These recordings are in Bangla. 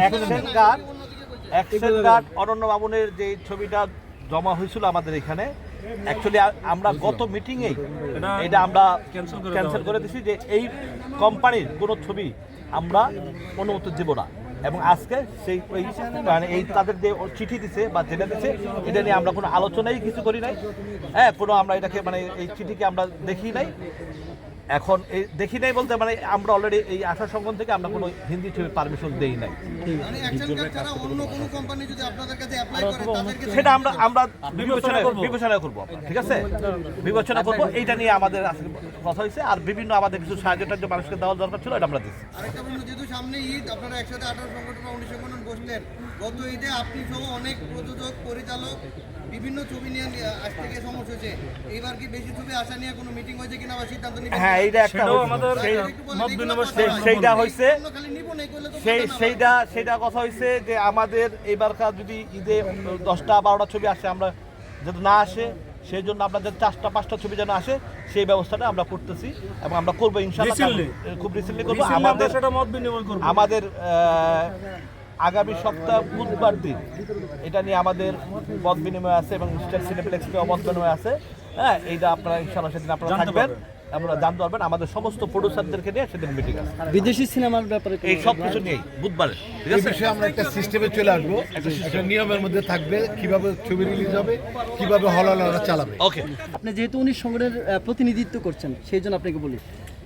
অ্যাকশন কার্ড অ্যাকশন কার্ড অনন্য যে ছবিটা জমা হয়েছিল আমাদের এখানে অ্যাকচুয়ালি আমরা গত মিটিংয়েই এটা আমরা ক্যান্সেল করে দিছি যে এই কোম্পানির কোনো ছবি আমরা অনুমতি দেব না। এবং আজকে সেই ওই মানে এই তাদের যে চিঠি দিছে বা যেটা দিছে এটা নিয়ে আমরা কোনো আলোচনাই কিছু করি নাই। হ্যাঁ কোনো আমরা এটাকে মানে এই চিঠিকে আমরা দেখি নাই। এখন এই দেখি নাই বলতে মানে আমরা অলরেডি এই আশা সংগঠন থেকে আমরা কোনো হিন্দি ছবির পারমিশন দেই নাই। মানে অ্যাকশন কার্ড ছাড়া অন্য কোনো কোম্পানি যদি আপনাদের কাছে অ্যাপ্লাই করে তাদেরকে সেটা আমরা আমরা বিবেচনা বিবেচনা করব। ঠিক আছে? বিবেচনা করব। এইটা নিয়ে আমাদের আজকে কথা হয়েছে আর বিভিন্ন আমাদের কিছু সাহায্য টাহায্য মানুষকে দেওয়ার দরকার ছিল এটা আমরা দিচ্ছি। আরেকটা প্রশ্ন যেহেতু সামনে ঈদ আপনারা একসাথে আঠারো সংগঠন বা উনিশ সংগঠন বসলেন। গত ঈদে আপনি সহ অনেক প্রযোজক পরিচালক বিভিন্ন ছবি নিয়ে আসতে গিয়ে সমস্যা হয়েছে। এইবার কি বেশি ছবি আসা নিয়ে কোনো মিটিং হয়েছে কিনা বা সিদ্ধান্ত নিবেন হ্যাঁ এইটা একটা আমাদের বলেন। সেইটা হয়েছে। সেই সেইটা সেইটা কথা হয়েছে যে আমাদের এইবারকার যদি ঈদে দশটা বারোটা ছবি আসে আমরা যাতে না আসে সেই জন্য আপনাদের চারটা পাঁচটা ছবি যেন আসে সেই ব্যবস্থাটা আমরা করতেছি এবং আমরা করব ইনশাল্লাহ খুব রিসেন্টলি করব। আমাদের মত বিনিময় আমাদের আগামী সপ্তাহ বুধবার দিন। এটা নিয়ে আমাদের মত বিনিময় আছে এবং স্টেট সিনেপ্লেক্সেও মত বিনিময় আছে। হ্যাঁ এইটা আপনারা ইনশাল্লাহ সেদিন আপনারা থাকবেন। আপনারা দাম পারবেন আমাদের সমস্ত প্রডিউসারদেরকে নিয়ে সেদিন মিটিং আছে। বিদেশি সিনেমার ব্যাপারে এই সব কিছু নিয়েই বুধবারে ঠিক আছে? বিষয়ে আমরা একটা সিস্টেমে চলে আসব। একটা নিয়মের মধ্যে থাকবে কীভাবে ছবি রিলিজ হবে কীভাবে হলালরা চালাবে। ওকে আপনি যেহেতু উনি সংগঠনের প্রতিনিধিত্ব করছেন সেই জন্য আপনাকে বলি।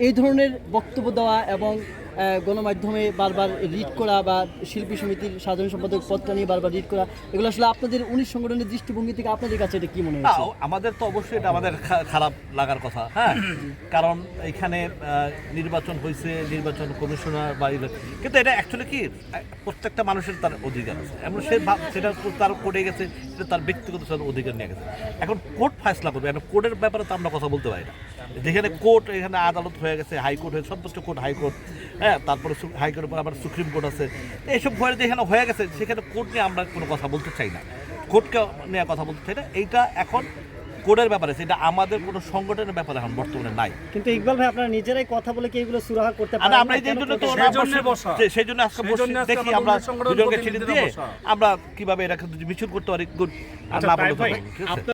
এই ধরনের বক্তব্য দেওয়া এবং গণমাধ্যমে বারবার রিড করা বা শিল্পী সমিতির সাধারণ সম্পাদক পদটা নিয়ে বারবার রিড করা এগুলো আসলে আপনাদের উনিশ সংগঠনের দৃষ্টিভঙ্গি থেকে আপনাদের কাছে এটা কি মনে হচ্ছে? আমাদের তো অবশ্যই এটা আমাদের খারাপ লাগার কথা হ্যাঁ? কারণ এখানে নির্বাচন হয়েছে নির্বাচন কমিশনার বা কিন্তু এটা অ্যাকচুয়ালি কি প্রত্যেকটা মানুষের তার অধিকার আছে। এবং সে সেটা তার কোর্টে গেছে সেটা তার ব্যক্তিগত অধিকার নিয়ে গেছে। এখন কোর্ট ফয়সলা করবে এখন কোর্টের ব্যাপারে তো আমরা কথা বলতে পারি না। যেখানে কোর্ট এখানে আদালত হয়ে গেছে হাইকোর্ট হয়ে সর্বোচ্চ কোর্ট হাইকোর্ট হ্যাঁ তারপরে হাইকোর্টের পর আবার সুপ্রিম কোর্ট আছে। এইসব ভয়ে যেখানে হয়ে গেছে সেখানে কোর্ট নিয়ে আমরা কোনো কথা বলতে চাই না। কোর্টকে নিয়ে কথা বলতে চাই না। এইটা এখন কোডের ব্যাপারে সেটা আমাদের কোনো সংগঠনের ব্যাপারে এখন বর্তমানে নাই। কিন্তু ইকবাল ভাই আপনারা নিজেরাই কথা বলে কি এগুলো সুরাহা করতে আর আমরা এই জন্য তো সেই জন্য আজকে বসে দেখি আমরা দুজনকে প্রতিনিধিরা দিয়ে আমরা কীভাবে এটাকে মিছিল করতে পারি গুড আর আচ্ছা, না বলতে